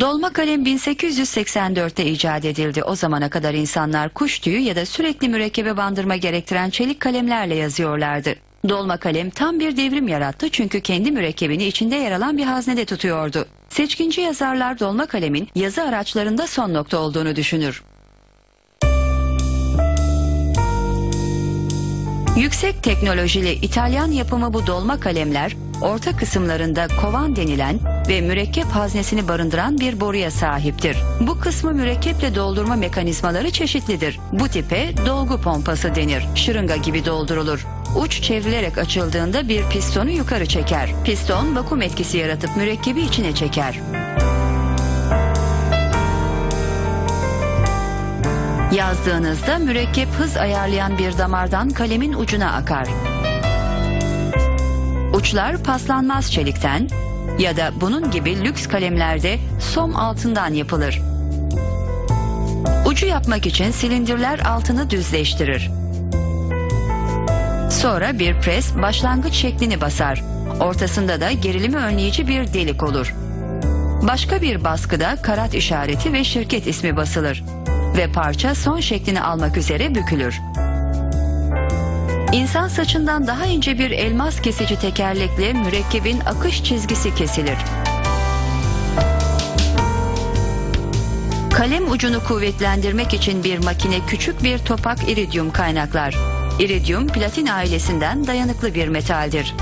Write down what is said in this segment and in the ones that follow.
Dolma kalem 1884'te icat edildi. O zamana kadar insanlar kuş tüyü ya da sürekli mürekkebe bandırma gerektiren çelik kalemlerle yazıyorlardı. Dolma kalem tam bir devrim yarattı çünkü kendi mürekkebini içinde yer alan bir haznede tutuyordu. Seçkinci yazarlar dolma kalemin yazı araçlarında son nokta olduğunu düşünür. Yüksek teknolojili İtalyan yapımı bu dolma kalemler orta kısımlarında kovan denilen ve mürekkep haznesini barındıran bir boruya sahiptir. Bu kısmı mürekkeple doldurma mekanizmaları çeşitlidir. Bu tipe dolgu pompası denir. Şırınga gibi doldurulur. Uç çevrilerek açıldığında bir pistonu yukarı çeker. Piston vakum etkisi yaratıp mürekkebi içine çeker. Yazdığınızda mürekkep hız ayarlayan bir damardan kalemin ucuna akar. Uçlar paslanmaz çelikten ya da bunun gibi lüks kalemlerde som altından yapılır. Ucu yapmak için silindirler altını düzleştirir. Sonra bir pres başlangıç şeklini basar. Ortasında da gerilimi önleyici bir delik olur. Başka bir baskıda karat işareti ve şirket ismi basılır ve parça son şeklini almak üzere bükülür. İnsan saçından daha ince bir elmas kesici tekerlekle mürekkebin akış çizgisi kesilir. Kalem ucunu kuvvetlendirmek için bir makine küçük bir topak iridyum kaynaklar. İridyum platin ailesinden dayanıklı bir metaldir.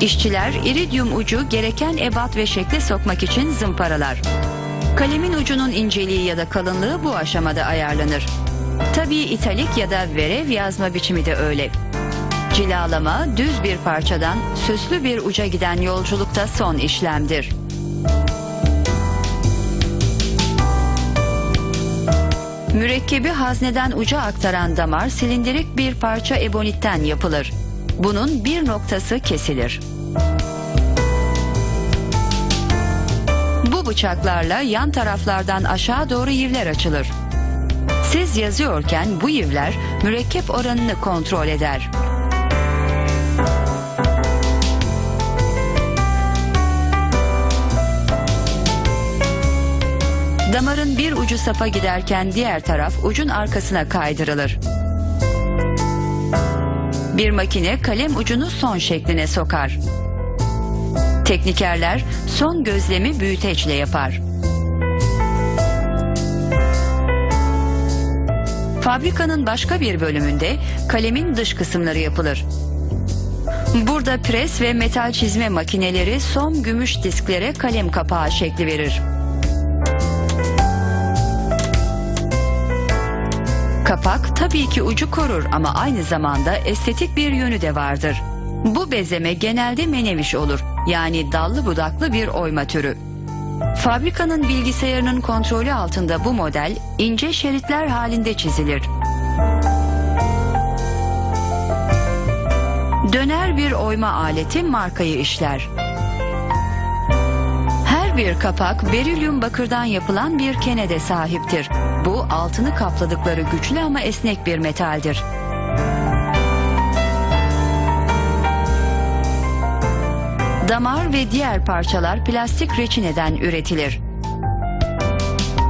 İşçiler iridyum ucu gereken ebat ve şekle sokmak için zımparalar. Kalemin ucunun inceliği ya da kalınlığı bu aşamada ayarlanır. Tabii italik ya da verev yazma biçimi de öyle. Cilalama düz bir parçadan süslü bir uca giden yolculukta son işlemdir. Mürekkebi hazneden uca aktaran damar silindirik bir parça ebonitten yapılır. Bunun bir noktası kesilir. Bu bıçaklarla yan taraflardan aşağı doğru yivler açılır. Siz yazıyorken bu yivler mürekkep oranını kontrol eder. Damarın bir ucu sapa giderken diğer taraf ucun arkasına kaydırılır. Bir makine kalem ucunu son şekline sokar. Teknikerler son gözlemi büyüteçle yapar. Fabrikanın başka bir bölümünde kalemin dış kısımları yapılır. Burada pres ve metal çizme makineleri son gümüş disklere kalem kapağı şekli verir. Kapak tabii ki ucu korur ama aynı zamanda estetik bir yönü de vardır. Bu bezeme genelde meneviş olur. Yani dallı budaklı bir oyma türü. Fabrikanın bilgisayarının kontrolü altında bu model ince şeritler halinde çizilir. Döner bir oyma aleti markayı işler. Her bir kapak berilyum bakırdan yapılan bir kenede sahiptir. Bu altını kapladıkları güçlü ama esnek bir metaldir. Damar ve diğer parçalar plastik reçineden üretilir.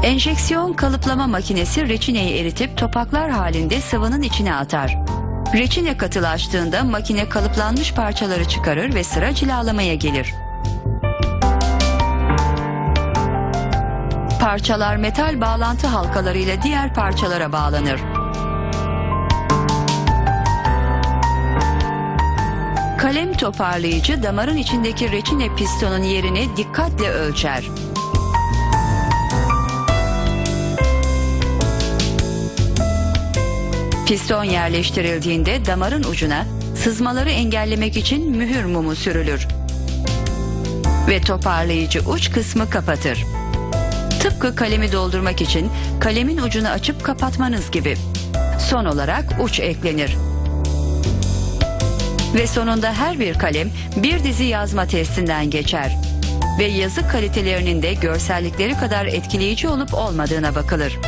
Enjeksiyon kalıplama makinesi reçineyi eritip topaklar halinde sıvının içine atar. Reçine katılaştığında makine kalıplanmış parçaları çıkarır ve sıra cilalamaya gelir. Parçalar metal bağlantı halkalarıyla diğer parçalara bağlanır. Kalem toparlayıcı damarın içindeki reçine pistonun yerini dikkatle ölçer. Piston yerleştirildiğinde damarın ucuna sızmaları engellemek için mühür mumu sürülür. Ve toparlayıcı uç kısmı kapatır. Tıpkı kalemi doldurmak için kalemin ucunu açıp kapatmanız gibi. Son olarak uç eklenir. Ve sonunda her bir kalem bir dizi yazma testinden geçer. Ve yazı kalitelerinin de görsellikleri kadar etkileyici olup olmadığına bakılır.